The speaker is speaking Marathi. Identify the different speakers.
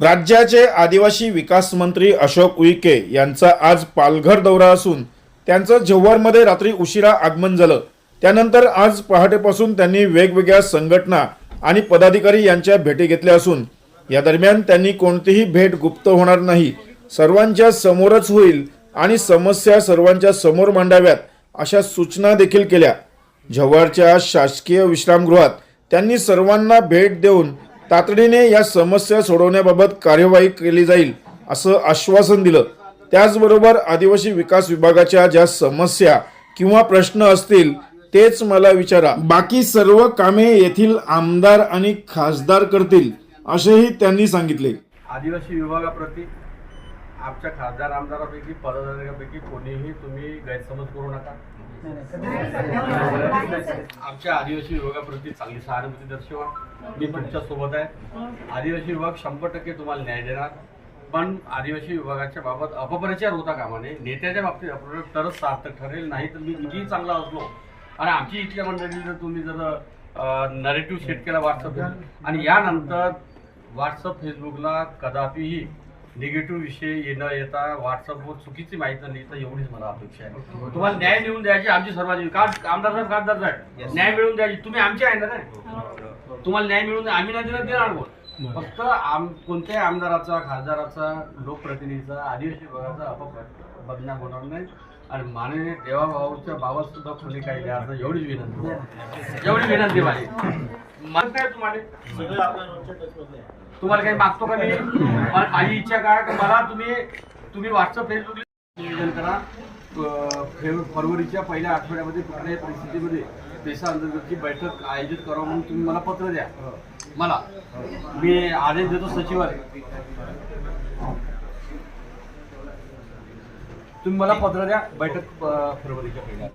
Speaker 1: राज्याचे आदिवासी विकास मंत्री अशोक उईके यांचा आज पालघर दौरा असून त्यांचं जव्हारमध्ये रात्री उशिरा आगमन झालं. त्यानंतर आज पहाटेपासून त्यांनी वेगवेगळ्या संघटना आणि पदाधिकारी यांच्या भेटी घेतल्या असून या दरम्यान त्यांनी कोणतीही भेट गुप्त होणार नाही. सर्वांच्या समोरच होईल आणि समस्या सर्वांच्या समोर मांडाव्यात अशा सूचना देखील केल्या. जव्हारच्या शासकीय विश्रामगृहात त्यांनी सर्वांना भेट देऊन तातडीने या समस्या सोडवण्याबाबत कार्यवाही केली जाईल असं आश्वासन दिलं. त्याचबरोबर आदिवासी विकास विभागाच्या ज्या समस्या किंवा प्रश्न असतील तेच मला विचारा. बाकी सर्व कामे येथील आमदार आणि खासदार करतील असेही त्यांनी सांगितले.
Speaker 2: आदिवासी विभागाप्रती आमच्या खासदार आमदारापैकी पदाधिकाऱ्यांपैकी कोणीही तुम्ही गैरसमज करू नका. आमच्या आदिवासी विभागाप्रती चांगली सहानुभूती दर्शवा. मी तुमच्यासोबत आहे. आदिवासी विभाग शंभर टक्के तुम्हाला न्याय देणार. पण आदिवासी विभागाच्या बाबत अपप्रचार होता कामाने. नेत्याच्या बाबतीत अपप्रचार तरच सार्थक ठरेल. नाही तर मी कितीही चांगला असलो आणि आमची इथल्या मंडळी जर तुम्ही जर नरेटिव्ह सेट केला व्हॉट्सअप आणि यानंतर व्हॉट्सअप फेसबुकला कदापिही निगेटिव्ह विषय येणं येता व्हॉट्सअपवर चुकीची माहिती नाही तर एवढीच मला अपेक्षा आहे. तुम्हाला न्याय मिळवून द्यायची आमची सर्वांची का आमदार साहेब खासदार साहेब न्याय मिळवून द्यायची. तुम्ही आमचे आहे ना काय तुम्हाला न्याय मिळवून आम्ही नाही देणार देणार कोण? फक्त आम कोणत्याही आमदाराचा खासदाराचा लोकप्रतिनिधीचा आदिवासी विभागाचा अपक बदनाम होणार नाही. आणि माननीय देवाभाऊच्या बाबत सुद्धा कोणी काही द्यायचं नाही. एवढीच विनंती. एवढी विनंती माझी. मानत आहे तुम्हाला? तुम्हाला काही मागतो का मी? माझी इच्छा काय की? मला तुम्ही तुम्ही व्हॉट्सअप फेसबुक नियोजन करा. फरवरीच्या पहिल्या आठवड्यामध्ये कुठल्याही परिस्थितीमध्ये पैसा अंतर्गतची बैठक आयोजित करा म्हणून तुम्ही मला पत्र द्या. मला. मी आदेश देतो सचिवाला. तुम्ही मला पत्र द्या बैठक फरवरीच्या पहिल्या.